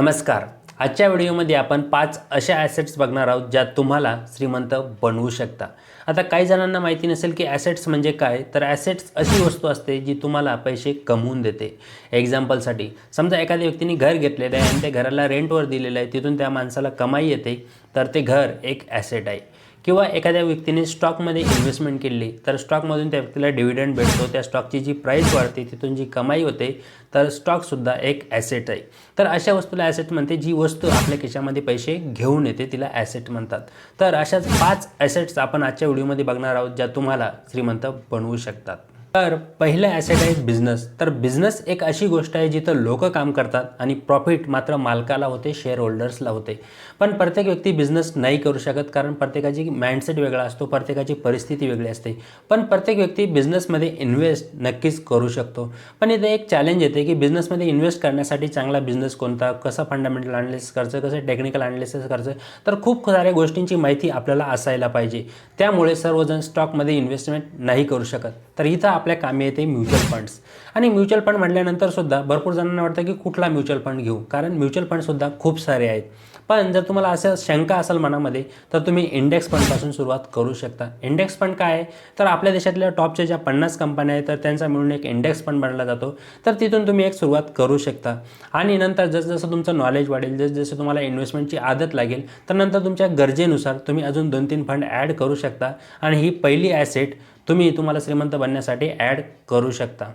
नमस्कार. आजच्या व्हिडिओमध्ये आपण पाच अशा ॲसेट्स बघणार आहोत ज्या तुम्हाला श्रीमंत बनवू शकता. आता काही जणांना माहिती नसेल की ॲसेट्स म्हणजे काय तर ॲसेट्स अशी वस्तू असते जी तुम्हाला पैसे कमवून देते. एक्झाम्पलसाठी समजा एखाद्या व्यक्तीने घर घेतलेलं आहे आणि त्या घराला रेंटवर दिलेलं आहे तिथून त्या माणसाला कमाई येते तर ते घर एक ॲसेट आहे. किंवा एखाद्या व्यक्तीने स्टॉकमध्ये इन्व्हेस्टमेंट केली तर स्टॉकमधून त्या व्यक्तीला डिव्हिडंड भेटतो त्या स्टॉकची जी प्राईस वाढते तिथून जी कमाई होते तर स्टॉकसुद्धा एक ॲसेट आहे. तर अशा वस्तूला ॲसेट म्हणते जी वस्तू आपल्या खिशामध्ये पैसे घेऊन येते तिला ॲसेट म्हणतात. तर अशाच पाच ॲसेट्स आपण आजच्या व्हिडिओमध्ये बघणार आहोत ज्या तुम्हाला श्रीमंत बनवू शकतात. तर पहिलं ॲसेट आहे बिझनेस तर बिझनेस एक अशी गोष्ट आहे जिथं लोक काम करतात आणि प्रॉफिट मात्र मालकाला होते शेअर होल्डर्सला होते. पण प्रत्येक व्यक्ती बिझनेस नाही करू शकत कारण प्रत्येकाची माइंडसेट वेगळा असतो प्रत्येकाची परिस्थिती वेगळी असते. पण प्रत्येक व्यक्ती बिझनेसमध्ये इन्व्हेस्ट नक्कीच करू शकतो. पण इथे एक चॅलेंज येते की बिझनेसमध्ये इन्व्हेस्ट करण्यासाठी चांगला बिझनेस कोणता कसं फंडामेंटल अनालिसिस करायचं कसं टेक्निकल अनालिसिस करायचं तर खूप साऱ्या गोष्टींची माहिती आपल्याला असायला पाहिजे. त्यामुळे सर्वजण स्टॉकमध्ये इन्व्हेस्टमेंट नाही करू शकत. तर इथं आपल्या कामी येते म्युच्युअल फंड्स. आणि म्युच्युअल फंड म्हटल्यानंतर सुद्धा भरपूर जणांना वाटतं की कुठला म्युच्युअल फंड घेऊ? कारण म्युच्युअल फंडसुद्धा खूप सारे आहेत. पण जर तुम्हाला असं शंका असेल मनामध्ये तर तुम्ही इंडेक्स फंडपासून सुरुवात करू शकता. इंडेक्स फंड काय आहे? तर आपल्या देशातल्या टॉपच्या ज्या पन्नास कंपन्या आहेत तर त्यांचा मिळून एक इंडेक्स फंड बनला जातो. तर तिथून तुम्ही एक सुरुवात करू शकता. आणि नंतर जसजसं तुमचं नॉलेज वाढेल जसजसं जसं तुम्हाला इन्व्हेस्टमेंटची आदत लागेल तर नंतर तुमच्या गरजेनुसार तुम्ही अजून दोन तीन फंड ॲड करू शकता. आणि ही पहिली ॲसेट तुम्ही तुम्हाला श्रीमंत बनण्यासाठी ॲड करू शकता.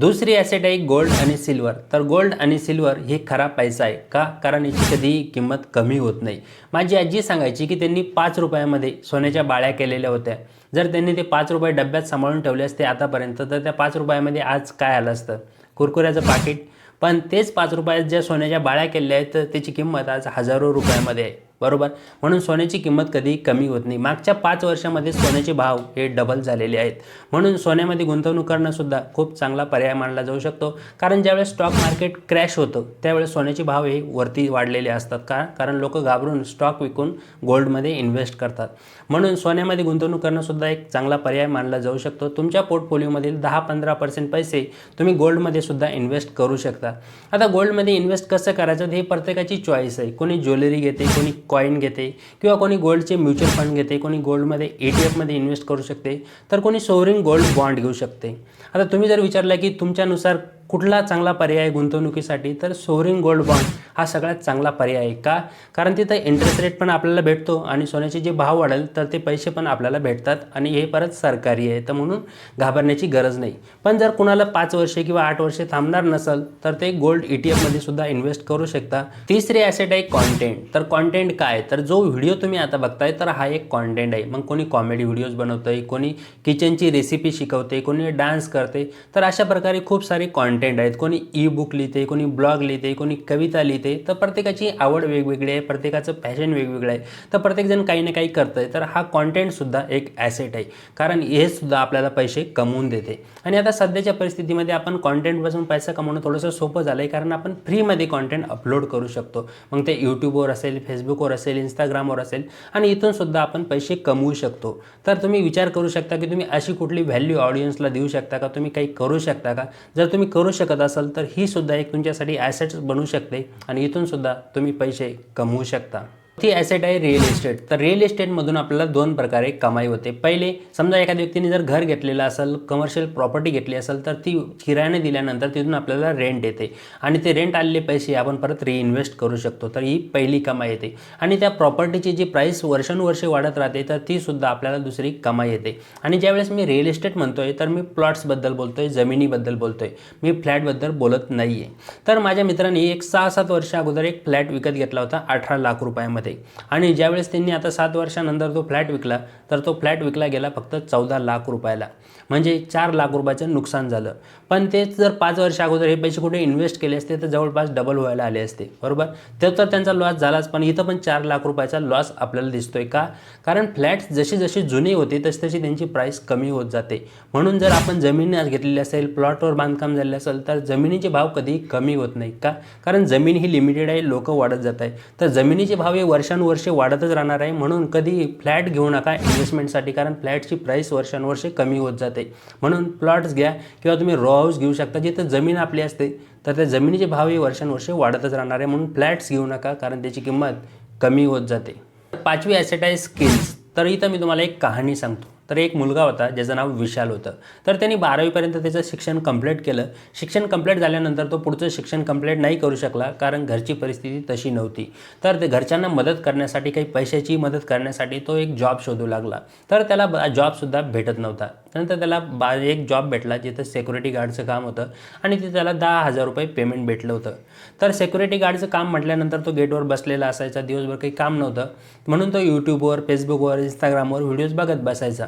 दुसरी ॲसेट आहे गोल्ड आणि सिल्वर तर गोल्ड आणि सिल्वर हे खरा पैसा आहे का? कारण याची कधीही किंमत कमी होत नाही. माझी आजी सांगायची की त्यांनी पाच रुपयामध्ये सोन्याच्या बाळ्या केलेल्या होत्या. जर त्यांनी ते पाच रुपये डब्यात सांभाळून ठेवले असते आतापर्यंत तर त्या पाच रुपयामध्ये आज काय आलं असतं? कुरकुऱ्याचं पाकिट पण तेच पाच रुपयात ज्या सोन्याच्या बाळ्या केलेल्या आहेत तर त्याची किंमत आज हजारो रुपयामध्ये आहे. बरोबर? म्हणून सोन्याची किंमत कधी कमी होत नाही. मागच्या पाच वर्षामध्ये सोन्याचे भाव हे डबल झालेले आहेत. म्हणून सोन्यामध्ये गुंतवणूक करणंसुद्धा खूप चांगला पर्याय मानला जाऊ शकतो. कारण ज्यावेळेस स्टॉक मार्केट क्रॅश होतं त्यावेळेस सोन्याचे भाव हे वरती वाढलेले असतात. का? कारण लोक घाबरून स्टॉक विकून गोल्डमध्ये इन्व्हेस्ट करतात. म्हणून सोन्यामध्ये गुंतवणूक करणंसुद्धा एक चांगला पर्याय मानला जाऊ शकतो. तुमच्या पोर्टफोलिओमधील दहा पंधरा पर्सेंट पैसे तुम्ही गोल्डमध्ये सुद्धा इन्व्हेस्ट करू शकता. आता गोल्डमध्ये इन्व्हेस्ट कसं करायचं? हे प्रत्येकाची चॉईस आहे. कोणी ज्वेलरी घेते कोणी कॉईन घेते किंवा कोणी गोल्डचे म्युच्युअल फंड घेते कोणी गोल्डमध्ये ए टी एफमध्ये इन्व्हेस्ट करू शकते तर कोणी सोवरिंग गोल्ड बॉन्ड घेऊ शकते. आता तुम्ही जर विचारलं की तुमच्यानुसार कुठला चांगला पर्याय आहे गुंतवणुकीसाठी तर सोवरिंग गोल्ड बॉन्ड हा सगळ्यात चांगला पर्याय आहे का? कारण तिथं इंटरेस्ट रेट पण आपल्याला भेटतो आणि सोन्याचे जे भाव वाढेल तर ते पैसे पण आपल्याला भेटतात आणि हे परत सरकारी आहे. तर म्हणून घाबरण्याची गरज नाही. पण जर कुणाला पाच वर्षे किंवा आठ वर्षे थांबणार नसेल तर ते गोल्ड ई टी एफमध्ये सुद्धा इन्व्हेस्ट करू शकता. तिसरी ॲसेट आहे कॉन्टेंट तर कॉन्टेंट काय? तर जो व्हिडिओ तुम्ही आता बघताय तर हा एक कॉन्टेंट आहे. मग कोणी कॉमेडी व्हिडिओज बनवतंय कोणी किचनची रेसिपी शिकवते कोणी डान्स करते तर अशा प्रकारे खूप सारे कॉन्टेंट कॉन्टेंट आहेत कोणी ई बुक लिहिते कोणी ब्लॉग लिहिते कोणी कविता लिहिते तर प्रत्येकाची आवड वेगवेगळी आहे प्रत्येकाचं पॅशन वेगवेगळं आहे. तर प्रत्येकजण काही ना काही करतं आहे तर हा कॉन्टेंटसुद्धा एक ॲसेट आहे. कारण हे सुद्धा आपल्याला पैसे कमवून देते. आणि आता सध्याच्या परिस्थितीमध्ये आपण कॉन्टेंटपासून पैसा कमवणं थोडंसं सोपं झालं आहे कारण आपण फ्रीमध्ये कॉन्टेंट अपलोड करू शकतो. मग ते यूट्यूबवर असेल फेसबुकवर असेल इंस्टाग्रामवर असेल आणि इथून सुद्धा आपण पैसे कमवू शकतो. तर तुम्ही विचार करू शकता की तुम्ही अशी कुठली व्हॅल्यू ऑडियन्सला देऊ शकता का? तुम्ही काही करू शकता का? जर तुम्ही करू शकत असाल तर ही सुद्धा एक तुमच्यासाठी ॲसेट्स बनू शकते आणि इथून सुद्धा तुम्ही पैसे कमवू शकता. ती ॲसेट आहे रिअल इस्टेट तर रिअल इस्टेटमधून आपल्याला दोन प्रकारे कमाई होते. पहिले समजा एखाद्या व्यक्तीने जर घर घेतलेलं असेल कमर्शियल प्रॉपर्टी घेतली असेल तर ती किरायाने दिल्यानंतर तिथून आपल्याला रेंट येते. आणि ते रेंट आलेले पैसे आपण परत रिइन्व्हेस्ट करू शकतो. तर ही पहिली कमाई येते. आणि त्या प्रॉपर्टीची जी प्राईस वर्षानुवर्षे वाढत राहते तर ती सुद्धा आपल्याला दुसरी कमाई येते. आणि ज्यावेळेस मी रिअल इस्टेट म्हणतो आहे तर मी प्लॉट्सबद्दल बोलतो आहे जमिनीबद्दल बोलतो आहे मी फ्लॅटबद्दल बोलत नाही आहे तर माझ्या मित्रांनी एक सहा सात वर्ष अगोदर एक फ्लॅट विकत घेतला होता अठरा लाख रुपयामध्ये. आणि ज्यावेळेस त्यांनी आता सात वर्षानंतर तो फ्लॅट विकला तर तो फ्लॅट विकला गेला फक्त चौदा लाख रुपयाला. म्हणजे चार लाख रुपयाचं नुकसान झालं. पण तेच जर पाच वर्ष अगोदर हे पैसे कुठे इन्व्हेस्ट केले असते तर जवळपास डबल व्हायला आले असते. बरोबर? ते तर त्यांचा लॉस झालाच पण इथं पण चार लाख रुपयाचा लॉस आपल्याला दिसतोय का? कारण फ्लॅट्स जशी जशी जुने होते तशी तशी त्यांची प्राईस कमी होत जाते. म्हणून जर आपण जमीन घेतलेली असेल प्लॉटवर बांधकाम झाले असेल तर जमिनीचे भाव कधी कमी होत नाही का? कारण जमीन ही लिमिटेड आहे लोक वाढत जात आहे तर जमिनीचे भाव हे वर्षानुवर्षे वाढतच राहणार आहे म्हणून कधी फ्लॅट घेऊ नका इन्व्हेस्टमेंटसाठी कारण फ्लॅटची प्राईस वर्षानुवर्षे कमी होत जाते. म्हणून प्लॉट्स घ्या किंवा तुम्ही रॉ हाऊस घेऊ शकता. जिथं जमीन आपली असते तर त्या जमिनीचे भाव हे वर्षानुवर्षे वाढतच राहणार आहे. म्हणून फ्लॅट्स घेऊ नका कारण त्याची किंमत कमी होत जाते. पाचवी ॲसेट आहे स्किल्स तर इथं मी तुम्हाला एक कहाणी सांगतो. तर एक मुलगा होता ज्याचं नाव विशाल होतं. तर त्यांनी बारावीपर्यंत त्याचं शिक्षण कंप्लीट केलं. शिक्षण कंप्लीट झाल्यानंतर तो पुढचं शिक्षण कंप्लीट नाही करू शकला कारण घरची परिस्थिती तशी नव्हती. तर ते घरच्यांना मदत करण्यासाठी काही पैशाची मदत करण्यासाठी तो एक जॉब शोधू लागला. तर त्याला जॉबसुद्धा भेटत नव्हता. नंतर त्याला बा एक जॉब भेटला जिथं सेक्युरिटी गार्डचं काम होतं आणि तिथे त्याला दहा हजार रुपये पेमेंट भेटलं होतं. तर सेक्युरिटी गार्डचं काम म्हटल्यानंतर तो गेटवर बसलेला असायचा दिवसभर काही काम नव्हतं. म्हणून तो यूट्यूबवर फेसबुकवर इंस्टाग्रामवर व्हिडिओज बघत बसायचा.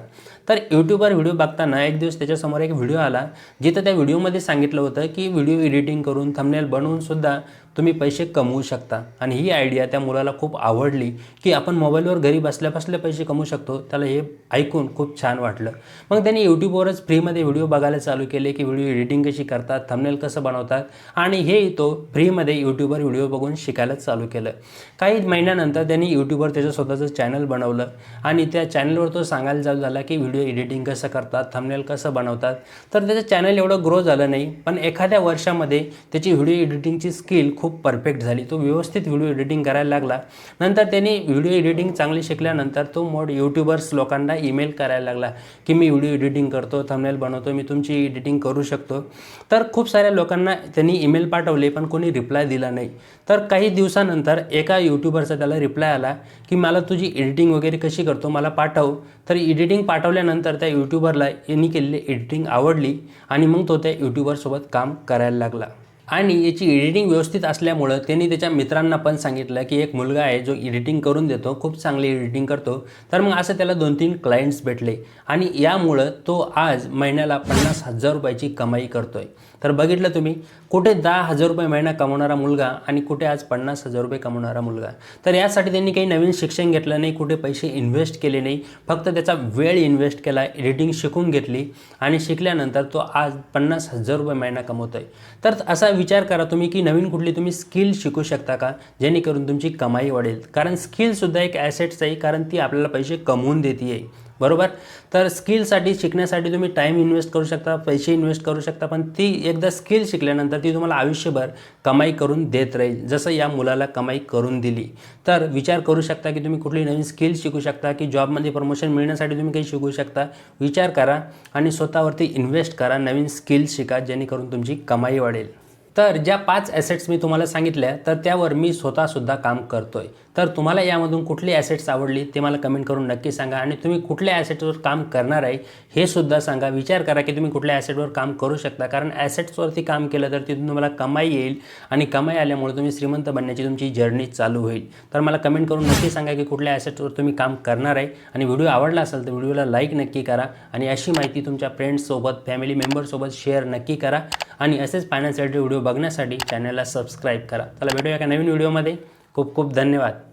तर यूट्यूबवर व्हिडिओ बघताना एक दिवस त्याच्यासमोर एक व्हिडिओ आला जिथं त्या व्हिडिओमध्ये सांगितलं होतं की व्हिडिओ एडिटिंग करून थंबनेल बनवून सुद्धा तुम्ही पैसे कमवू शकता. आणि ही आयडिया त्या मुलाला खूप आवडली की आपण मोबाईलवर घरी बसल्या बसल्या पैसे कमवू शकतो. त्याला हे ऐकून खूप छान वाटलं. मग त्यांनी यूट्यूबवरच फ्रीमध्ये व्हिडिओ बघायला चालू केले की व्हिडिओ एडिटिंग कशी करतात थंबनेल कसं बनवतात आणि हे तो फ्रीमध्ये यूट्यूबवर व्हिडिओ बघून शिकायला चालू केलं. काही महिन्यानंतर त्यांनी यूट्यूबवर त्याचं स्वतःचं चॅनल बनवलं आणि त्या चॅनलवर तो सांगायला चालू झाला की व्हिडिओ एडिटिंग कसं करतात थंबनेल कसं बनवतात. तर त्याचं चॅनल एवढं ग्रो झालं नाही पण एखाद्या वर्षामध्ये त्याची व्हिडिओ एडिटिंगची स्किल खूप खूप परफेक्ट झाली. तो व्यवस्थित व्हिडिओ एडिटिंग करायला लागला. नंतर त्याने व्हिडिओ एडिटिंग चांगली शिकल्यानंतर तो मोड यूट्यूबर्स लोकांना ईमेल करायला लागला की मी व्हिडिओ एडिटिंग करतो थंबनेल बनवतो मी तुमची एडिटिंग करू शकतो. तर खूप साऱ्या लोकांना त्यांनी ईमेल पाठवले पण कोणी रिप्लाय दिला नाही. तर काही दिवसानंतर एका यूट्यूबरचा त्याला रिप्लाय आला की मला तुझी एडिटिंग वगैरे कशी करतो मला पाठव. तर एडिटिंग पाठवल्यानंतर त्या यूट्यूबरला यांनी केलेली एडिटिंग आवडली आणि मग तो त्या यूट्यूबरसोबत काम करायला लागला. आणि याची एडिटिंग व्यवस्थित असल्यामुळं त्यांनी त्याच्या मित्रांना पण सांगितलं की एक मुलगा आहे जो एडिटिंग करून देतो खूप चांगली एडिटिंग करतो. तर मग असं त्याला दोन तीन क्लायंट्स भेटले. आणि यामुळं तो आज महिन्याला पन्नास हजार रुपयाची कमाई करतोय. तर बघितलं तुम्ही कुठे दहा हजार रुपये महिना कमवणारा मुलगा आणि कुठे आज पन्नास हजार रुपये कमवणारा मुलगा. तर यासाठी त्यांनी काही नवीन शिक्षण घेतलं नाही कुठे पैसे इन्व्हेस्ट केले नाही फक्त त्याचा वेळ इन्व्हेस्ट केला एडिटिंग शिकून घेतली आणि शिकल्यानंतर तो आज पन्नास हजार रुपये महिना कमवतोय. तर असा विचार करा तुम्ही की नवीन कुठली तुम्ही स्किल शिकू शकता का जेणेकरून तुमची कमाई वाढेल. कारण स्किलसुद्धा एक ॲसेट्स आहे कारण ती आपल्याला पैसे कमवून देते आहे बरोबर? तर स्किलसाठी शिकण्यासाठी तुम्ही टाईम इन्व्हेस्ट करू शकता पैसे इन्व्हेस्ट करू शकता पण ती एकदा स्किल शिकल्यानंतर ती तुम्हाला आयुष्यभर कमाई करून देत राहील जसं या मुलाला कमाई करून दिली. तर विचार करू शकता की तुम्ही कुठली नवीन स्किल शिकू शकता की जॉबमध्ये प्रमोशन मिळण्यासाठी तुम्ही काही शिकू शकता. विचार करा आणि स्वतःवरती इन्व्हेस्ट करा नवीन स्किल शिका जेणेकरून तुमची कमाई वाढेल. तर ज्या पाच ॲसेट्स मी तुम्हाला सांगितल्या तर त्यावर मी स्वतःसुद्धा काम करतो आहे तर तुम्हाला यामधून कुठली ॲसेट्स आवडली ते मला कमेंट करून नक्की सांगा. आणि तुम्ही कुठल्या ॲसेट्सवर काम करणार आहे हे सुद्धा सांगा. विचार करा की तुम्ही कुठल्या ॲसेटवर काम करू शकता. कारण ॲसेट्सवरती काम केलं तर तिथून तुम्हाला कमाई येईल आणि कमाई आल्यामुळे तुम्ही श्रीमंत बनण्याची तुमची जर्नी चालू होईल. तर मला कमेंट करून नक्की सांगा की कुठल्या ॲसेट्सवर तुम्ही काम करणार आहे. आणि व्हिडिओ आवडला असेल तर व्हिडिओला लाईक नक्की करा. आणि अशी माहिती तुमच्या फ्रेंड्ससोबत फॅमिली मेंबरसोबत शेअर नक्की करा. आणि असेच फायनान्स रिलेटेड व्हिडिओ बघण्यासाठी चॅनलला सबस्क्राईब करा. चला भेटूया एका नवीन व्हिडिओमध्ये. खूप खूप धन्यवाद.